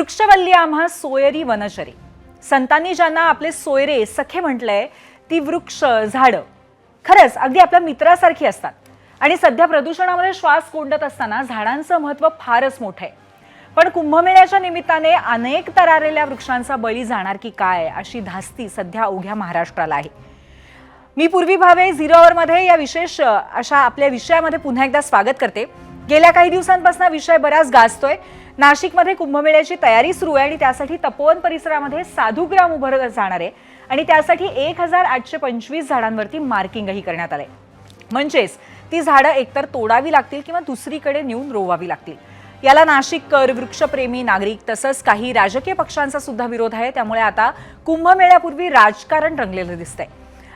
वृक्षवल्ली आम्हा सोयरी वनचरी संतांनी ज्यांना आपले सोयरे सखे म्हटलंय ती वृक्ष झाडं. खरंच अगदी आपल्या मित्रासारखी असतात. आणि सध्या प्रदूषणामध्ये श्वास कोंडत असताना झाडांचं महत्त्व फारच मोठं आहे. पण कुंभमेळ्याच्या निमित्ताने अनेक तरारेल्या वृक्षांचा बळी जाणार की काय अशी धास्ती सध्या अवघ्या महाराष्ट्राला आहे. मी पूर्वी भावे झिरो आवरमध्ये या विशेष अशा आपल्या विषयामध्ये पुन्हा एकदा स्वागत करते. गेल्या काही दिवसांपासून विषय बराच गाजतोय. नाशिकमध्ये कुंभमेळ्याची तयारी सुरू आहे आणि त्यासाठी तपोवन परिसरामध्ये साधू ग्राम उभं जाणार आहे. आणि त्यासाठी एक हजार आठशे पंचवीस झाडांवरती मार्किंगही करण्यात आलंय. म्हणजेच ती झाडं एकतर तोडावी लागतील किंवा दुसरीकडे नेऊन रोवावी लागतील. याला नाशिककर वृक्षप्रेमी नागरिक तसंच काही राजकीय पक्षांचा सुद्धा विरोध आहे. त्यामुळे आता कुंभमेळ्यापूर्वी राजकारण रंगलेलं दिसतंय.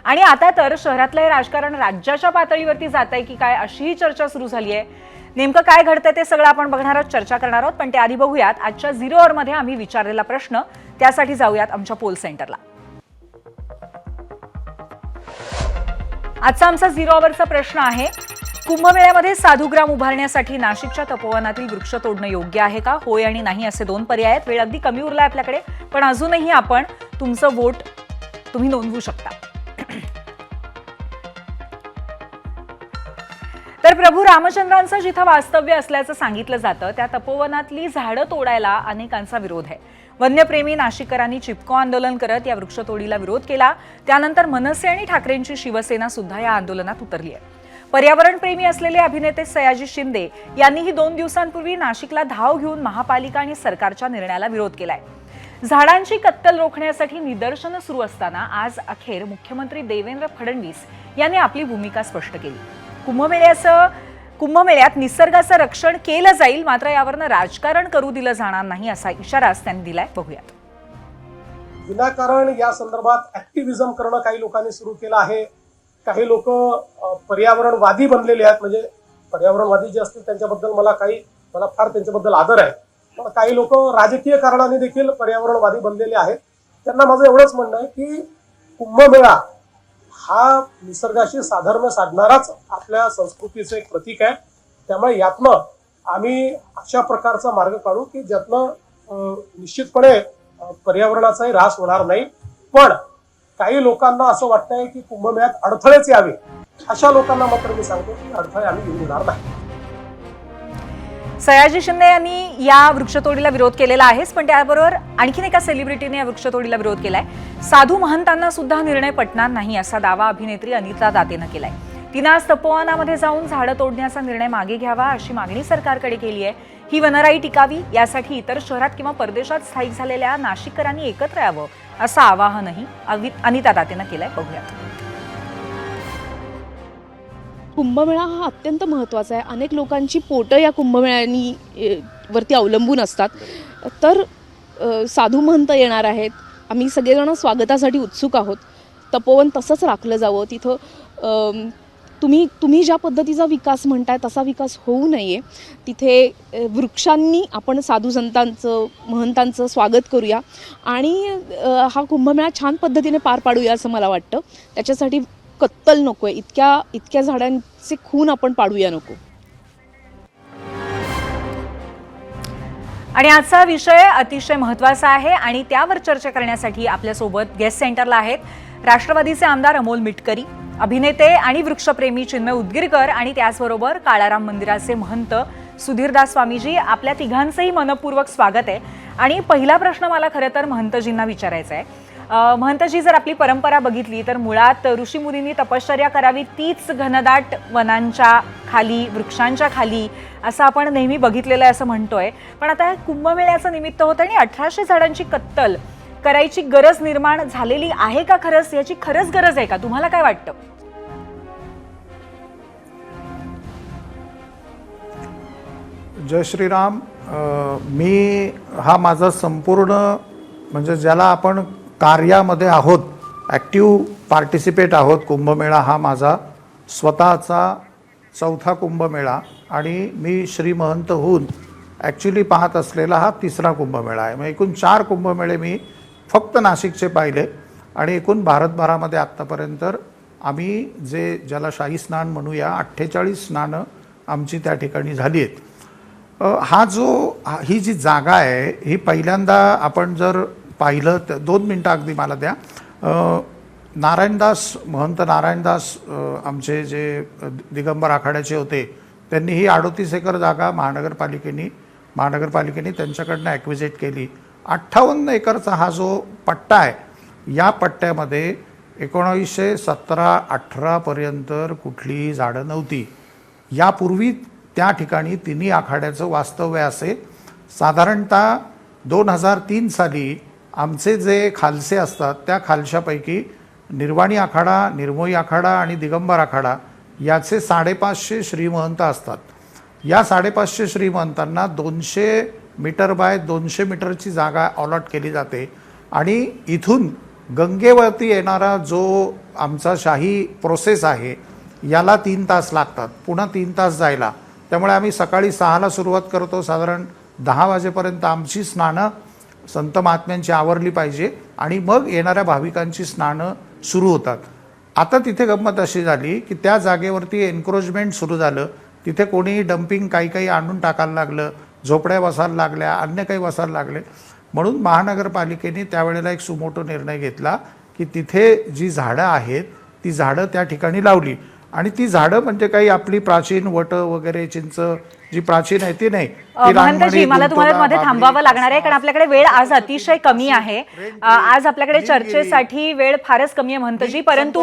आणि आता तर शहरातलं हे राजकारण राज्याच्या पातळीवरती जात आहे की काय अशीही चर्चा सुरू झाली आहे नेमकं काय घडतं ते सगळं आपण बघणार आहोत चर्चा करणार आहोत पण ते आधी बघूयात. आजच्या झिरो मध्ये आम्ही विचारलेला प्रश्न त्यासाठी जाऊयात आमच्या पोल सेंटरला आजचा आमचा झिरो अवरचा प्रश्न आहे कुंभमेळ्यामध्ये साधुग्राम उभारण्यासाठी नाशिकच्या तपोवनातील वृक्ष तोडणं योग्य आहे का? होय आणि नाही असे दोन पर्याय आहेत. वेळ अगदी कमी उरला आपल्याकडे पण अजूनही आपण तुमचं वोट तुम्ही नोंदवू शकता. प्रभू रामचंद्रांचं जिथं वास्तव्य असल्याचं सांगितलं जातं त्या तपोवनातली झाडं तोडायला अनेकांचा विरोध आहे. वन्यप्रेमी नाशिककरांनी चिपको आंदोलन करत या वृक्षतोडीला विरोध केला. त्यानंतर मनसे आणि ठाकरेंची शिवसेना सुद्धा या आंदोलनात उतरली आहे. पर्यावरणप्रेमी असलेले अभिनेते सयाजी शिंदे यांनीही दोन दिवसांपूर्वी नाशिकला धाव घेऊन महापालिका आणि सरकारच्या निर्णयाला विरोध केलाय. झाडांची कत्तल रोखण्यासाठी निदर्शनं सुरू असताना आज अखेर मुख्यमंत्री देवेंद्र फडणवीस यांनी आपली भूमिका स्पष्ट केली. कुंभमेळ्याचं कुंभमेळ्यात निसर्गाचं रक्षण केलं जाईल मात्र यावरनं राजकारण करू दिलं जाणार नाही असा इशाराच त्यांनी दिलाय. बघूयात. विनाकारण या संदर्भात ऍक्टिव्हिजम करणं काही लोकांनी सुरू केलं आहे. काही लोक पर्यावरणवादी बनलेले आहेत. म्हणजे पर्यावरणवादी जे असतील त्यांच्याबद्दल मला काही मला फार त्यांच्याबद्दल आदर आहे. पण काही लोक राजकीय कारणाने देखील पर्यावरणवादी बनलेले आहेत. त्यांना माझं एवढंच म्हणणं आहे की कुंभमेळा हा निसर्गाशी साधर्म्य साधणाराच आपल्या संस्कृतीचं एक प्रतीक आहे. त्यामुळे यातनं आम्ही अशा प्रकारचा मार्ग काढू की ज्यातनं निश्चितपणे पर्यावरणाचाही ऱ्हास होणार नाही. पण काही लोकांना असं वाटतंय की कुंभमेळ्यात अडथळेच यावे. अशा लोकांना मात्र मी सांगतो की अडथळे आम्ही येऊ देणार नाही. सयाजी शिंदे यांनी या वृक्षतोडीला विरोध केलेला आहेच पण त्याबरोबर आणखीन एका सेलिब्रिटीने या वृक्षतोडीला विरोध केलाय. साधू महंतांना सुद्धा निर्णय पटणार नाही असा दावा अभिनेत्री अनिता दातेनं केलाय. तिनं आज तपोवनामध्ये जाऊन झाडं तोडण्याचा निर्णय मागे घ्यावा अशी मागणी सरकारकडे केली आहे. ही वनराई टिकावी यासाठी इतर शहरात किंवा परदेशात स्थायिक झालेल्या नाशिककरांनी एकत्र यावं असं आवाहनही अनिता दातेनं केलंय. बघूयात. कुंभमेळा हा अत्यंत महत्त्वाचा आहे. अनेक लोकांची पोटं या कुंभमेळ्यांनी वरती अवलंबून असतात. तर साधू महंत येणार आहेत. आम्ही सगळेजण स्वागतासाठी उत्सुक आहोत. तपोवन तसंच राखलं जावं. तिथं तुम्ही तुम्ही ज्या पद्धतीचा विकास म्हणताय तसा विकास होऊ नये. तिथे वृक्षांनी आपण साधू संतांचं महंतांचं स्वागत करूया. आणि हा कुंभमेळा छान पद्धतीने पार पाडूया असं मला वाटतं. त्याच्यासाठी कत्तल नको आहे इतक्या इतक्या झाडांचे खून आपण पाडूया नको. आणि आजचा विषय अतिशय महत्त्वाचा आहे आणि त्यावर चर्चा करण्यासाठी आपल्यासोबत गेस्ट सेंटरला आहेत राष्ट्रवादीचे आमदार अमोल मिटकरी अभिनेते आणि वृक्षप्रेमी चिन्मय उदगीरकर आणि त्याचबरोबर काळाराम मंदिराचे महंत सुधीरदास स्वामीजी. आपल्या तिघांचंही मनपूर्वक स्वागत आहे. आणि पहिला प्रश्न मला खरं तर महंतजींना विचारायचा आहे. महंतजी जर आपली परंपरा बघितली तर मुळात ऋषीमुनींनी तपश्चर्या करावी तीच घनदाट वनांच्या खाली वृक्षांच्या खाली असं आपण नेहमी बघितलेलं आहे असं म्हणतोय. पण आता कुंभमेळ्याचं निमित्त होतं आणि अठराशे झाडांची कत्तल करायची गरज निर्माण झालेली आहे का खरंच? याची खरंच गरज आहे का? तुम्हाला काय वाटतं? जय श्रीराम. मी हा माझा संपूर्ण म्हणजे ज्याला आपण कार्यामध्ये आहोत ॲक्टिव पार्टिसिपेट आहोत. कुंभमेळा हा माझा स्वतःचा चौथा कुंभमेळा आणि मी श्रीमहंत होऊन ॲक्च्युली पाहत असलेला हा तिसरा कुंभमेळा आहे. मग एकूण चार कुंभमेळे मी फक्त नाशिकचे पाहिले आणि एकूण भारतभरामध्ये आत्तापर्यंत आम्ही जे ज्याला शाही स्नान म्हणूया अठ्ठेचाळीस स्नानं आमची त्या ठिकाणी झाली आहेत. हा जो ही जी जागा आहे ही पहिल्यांदा आपण जर पाहिलं तर दोन मिनटं अगदी मला द्या. नारायणदास महंत नारायणदास आमचे जे दिगंबर आखाड्याचे होते त्यांनी ही अडोतीस एकर जागा महानगरपालिकेने महानगरपालिकेने त्यांच्याकडनं ॲक्विजिट केली. अठ्ठावन्न एकरचा हा जो पट्टा आहे या पट्ट्यामध्ये एकोणावीसशे सतरा अठरापर्यंत कुठलीही झाडं नव्हती. यापूर्वी त्या ठिकाणी तिन्ही आखाड्याचं वास्तव्य असे. साधारणतः दोन हजार तीन साली आमचे जे खालसे असतात त्या खालशापैकी निर्वाणी आखाडा निर्मोही आखाडा आणि दिगंबर आखाडा याचे साडेपाचशे श्रीमहंत असतात. या साडेपाचशे श्रीमंतांना दोनशे मीटर बाय दोनशे मीटरची जागा अलॉट केली जाते. आणि इथून गंगेवरती येणारा जो आमचा शाही प्रोसेस आहे याला तीन तास लागतात. पुन्हा तीन तास जायला. त्यामुळे आम्ही सकाळी सहाला सुरुवात करतो साधारण दहा वाजेपर्यंत आमची स्नानं संत महात्म्यांची आवरली पाहिजे आणि मग येणाऱ्या भाविकांची स्नानं सुरू होतात. आता तिथे गंमत अशी झाली की त्या जागेवरती एन्क्रोचमेंट सुरू झालं. तिथे कोणी डम्पिंग काही काही आणून टाकायला लागलं झोपड्या बसायला लागल्या अन्य काही बसायला लागले. म्हणून महानगरपालिकेने त्यावेळेला एक सुमोटो निर्णय घेतला की तिथे जी झाडं आहेत ती झाडं त्या ठिकाणी लावली. आणि ती झाडं म्हणजे काही आपली प्राचीन वट वगैरे चिंच जी प्राचीन आहे ती नाही. महंतजी मला तुम्हाला मध्ये थांबावं लागणार आहे कारण आपल्याकडे वेळ आज अतिशय कमी आहे. आज आपल्याकडे चर्चेसाठी वेळ फारच कमी आहे महंतजी. परंतु.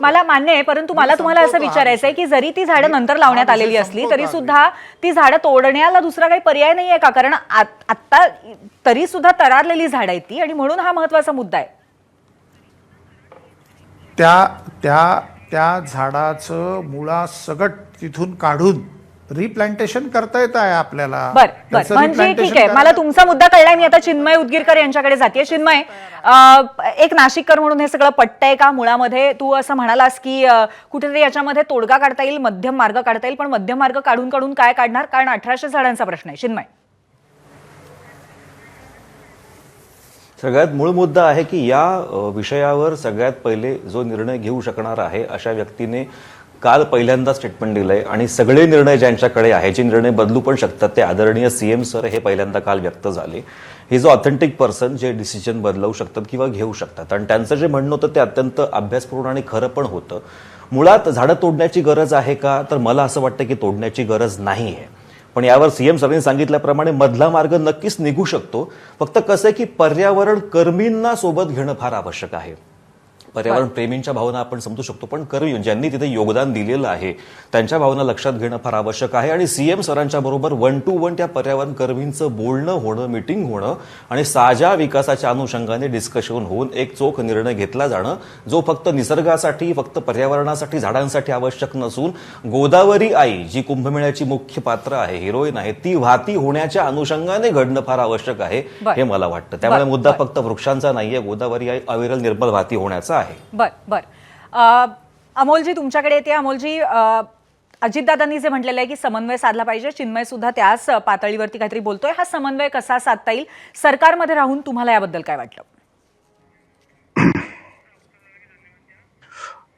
मला मान्य आहे परंतु मला तुम्हाला असं विचारायचं आहे की जरी ती झाडं नंतर लावण्यात आलेली असली तरी. सुद्धा ती झाडं तोडण्याला दुसरा काही पर्याय नाहीये का? कारण आत- आत्ता तरी सुद्धा तरारलेली झाडं आहेत ती आणि म्हणून हा महत्त्वाचा मुद्दा आहे. त्या त्या त्या झाडाचं मुळा सगट तिथून काढून रिप्लांटेशन करता येत आहे आपल्याला. बर बर. त्याचं म्हणजे replantation ठीक आहे. मला करायला- तुमचा मुद्दा कळलाय. मी आता चिन्मय उदगीरकर यांच्याकडे जाते चिन्मय अ, एक नाशिककर म्हणून हे सगळं पटतंय का मुळामध्ये? तू असं म्हणालास की अ, कुठेतरी याच्यामध्ये तोडगा काढता येईल मध्यम मार्ग काढता येईल पण मध्यम मार्ग काढून काढून काय काढणार? कारण अठराशे झाडांचा प्रश्न आहे. चिन्मय. सगळ्यात मूळ मुद्दा आहे की या अ, विषयावर सगळ्यात पहिले जो निर्णय घेऊ शकणार आहे अशा व्यक्तीने काल पहिल्यांदा स्टेटमेंट दिलंय आणि सगळे निर्णय ज्यांच्याकडे आहे जे निर्णय बदलू पण शकतात ते आदरणीय सीएम सर हे पहिल्यांदा काल व्यक्त झाले. हे जो ऑथेंटिक पर्सन जे डिसिजन बदलवू शकतात किंवा घेऊ शकतात. आणि त्यांचं जे म्हणणं होतं ते अत्यंत अभ्यासपूर्ण आणि खरं पण होतं. मुळात झाडं तोडण्याची गरज आहे का? तर मला असं वाटतं की तोडण्याची गरज नाही आहे पण यावर सीएम सरांनी सांगितल्याप्रमाणे मधला मार्ग नक्कीच निघू शकतो. फक्त कसं आहे की पर्यावरण कर्मींना सोबत घेणं फार आवश्यक आहे. पर्यावरण प्रेमींच्या भावना आपण समजू शकतो पण कर्मी ज्यांनी तिथे योगदान दिलेलं आहे त्यांच्या भावना लक्षात घेणं फार आवश्यक आहे आणि सीएम सरांच्या बरोबर वन टू वन त्या पर्यावरण कर्मींचं बोलणं होणं मिटिंग होणं आणि साजा विकासाच्या अनुषंगाने डिस्कशन होऊन एक चोख निर्णय घेतला जाणं जो फक्त निसर्गासाठी फक्त पर्यावरणासाठी झाडांसाठी आवश्यक नसून गोदावरी आई जी कुंभमेळ्याची मुख्य पात्र आहे हिरोईन आहे ती वाहती होण्याच्या अनुषंगाने घडणं फार आवश्यक आहे. हे मला वाटतं त्यामुळे मुद्दा. फक्त वृक्षांचा नाहीये गोदावरी आई अविरल निर्मल वाहती होण्याचा आहे. बर बर. अमोलजी तुमच्याकडे येते. अमोलजी अजितदादांनी जे म्हटलेलं आहे की समन्वय साधला पाहिजे चिन्मय सुद्धा त्याच पातळीवरती काहीतरी बोलतोय. हा समन्वय कसा साधता येईल? सरकारमध्ये राहून तुम्हाला याबद्दल काय वाटलं?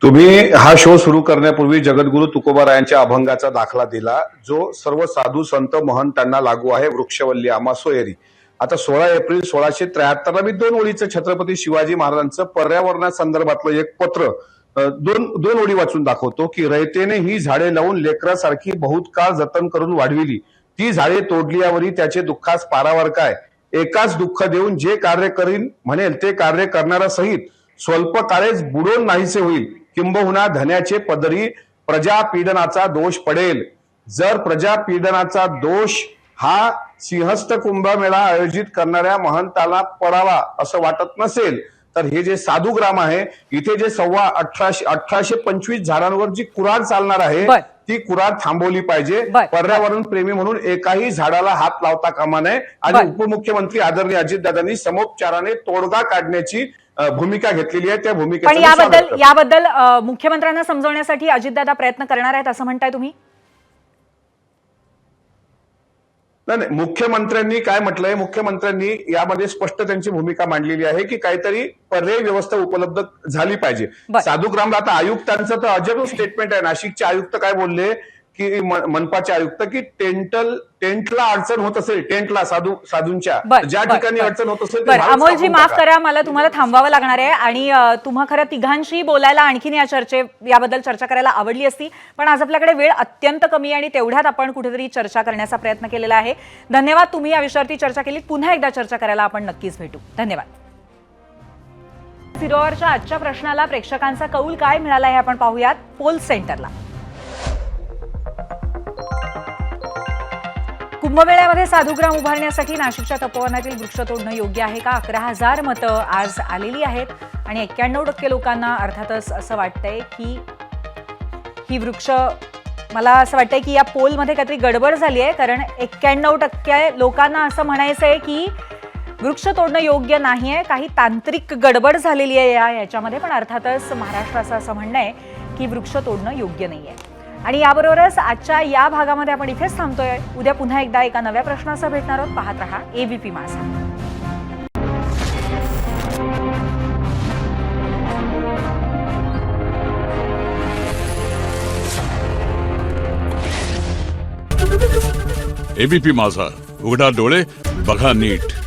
तुम्ही हा शो सुरू करण्यापूर्वी जगद्गुरु तुकोबारायांच्या अभंगाचा दाखला दिला जो सर्व साधू संत महंतांना लागू आहे वृक्षवल्ली आमा सोयरी. आता सोळा एप्रिल सोळाशे त्र्याहत्तरला मी दोन ओळीचं छत्रपती शिवाजी महाराजांचं पर्यावरणासंदर्भातलं एक पत्र दोन दोन ओळी वाचून दाखवतो की रयतेने ही झाडे लावून लेकरासारखी बहुत काळ जतन करून वाढविली. ती झाडे तोडल्यावरी त्याचे दुःखास पारावर काय? एकाच दुःख देऊन जे कार्य करीन म्हणेल ते कार्य करणारा सहित स्वल्प काळेच बुडून नाहीसे होईल. किंबहुना धन्याचे पदरी प्रजापीडनाचा दोष पडेल. जर प्रजापीडनाचा दोष हा सिंहस्थ कुंभमेळा आयोजित करणाऱ्या महंताला पडावा असं वाटत नसेल तर हे जे साधू ग्राम आहे इथे जे सव्वा अठराशे अठराशे पंचवीस झाडांवर जी कुराड चालणार आहे. ती कुराड थांबवली पाहिजे. पर्यावरण प्रेमी म्हणून एकाही झाडाला हात लावता कामा नये. आणि उपमुख्यमंत्री आदरणीय अजितदादांनी समोपचाराने तोडगा काढण्याची भूमिका घेतलेली आहे त्या भूमिकेचं याबद्दल. याबद्दल मुख्यमंत्र्यांना समजवण्यासाठी अजितदादा प्रयत्न करणार आहेत असं म्हणताय तुम्ही नाही नाही मुख्यमंत्र्यांनी काय म्हटलंय? मुख्यमंत्र्यांनी यामध्ये स्पष्ट त्यांची भूमिका मांडलेली आहे की काहीतरी पर्यायी व्यवस्था उपलब्ध झाली पाहिजे. बर. साधुग्रामला आता आयुक्तांचं तर अजब स्टेटमेंट आहे. नाशिकचे आयुक्त काय बोलले? की मनपाचे आयुक्त की टेंटल टेंटला अडचण होत असेल टेंटला साधू साधूंच्या ज्या ठिकाणी. अडचण होत असेल अमोलजी माफ. करा मला तुम्हाला थांबावं लागणार आहे आणि तुम्हा खरं तिघांशी बोलायला आणखीन या चर्चे याबद्दल चर्चा करायला आवडली असती पण आज आपल्याकडे वेळ अत्यंत कमी आहे आणि तेवढ्यात आपण कुठेतरी चर्चा करण्याचा प्रयत्न केलेला आहे. धन्यवाद तुम्ही या विषयावरती चर्चा केली पुन्हा एकदा चर्चा करायला आपण नक्कीच भेटू. धन्यवाद. सिरोवरच्या आजच्या प्रश्नाला प्रेक्षकांचा कौल काय मिळाला हे आपण पाहूयात. पोल सेंटरला. कुंभमेळ्यामध्ये साधुग्राम उभारण्यासाठी नाशिकच्या तपोवनातील वृक्ष तोडणं योग्य आहे का? अकरा हजार मतं आज आलेली आहेत आणि एक्क्याण्णव टक्के लोकांना अर्थातच असं वाटतंय की ही वृक्ष मला असं वाटतंय की या पोलमध्ये काहीतरी गडबड झाली आहे कारण एक्क्याण्णव टक्के लोकांना असं म्हणायचं आहे की वृक्ष तोडणं योग्य नाही आहे काही तांत्रिक गडबड झालेली आहे या याच्यामध्ये पण अर्थातच महाराष्ट्राचं असं म्हणणं आहे की वृक्ष तोडणं योग्य नाही आहे. आणि याबरोबरच आजच्या या भागामध्ये आपण इथेच थांबतोय. उद्या पुन्हा एकदा एका नव्या प्रश्नासह भेटणार आहोत. पाहत रहा एबीपी माझा. एबीपी माझा. उघडा डोळे बघा नीट.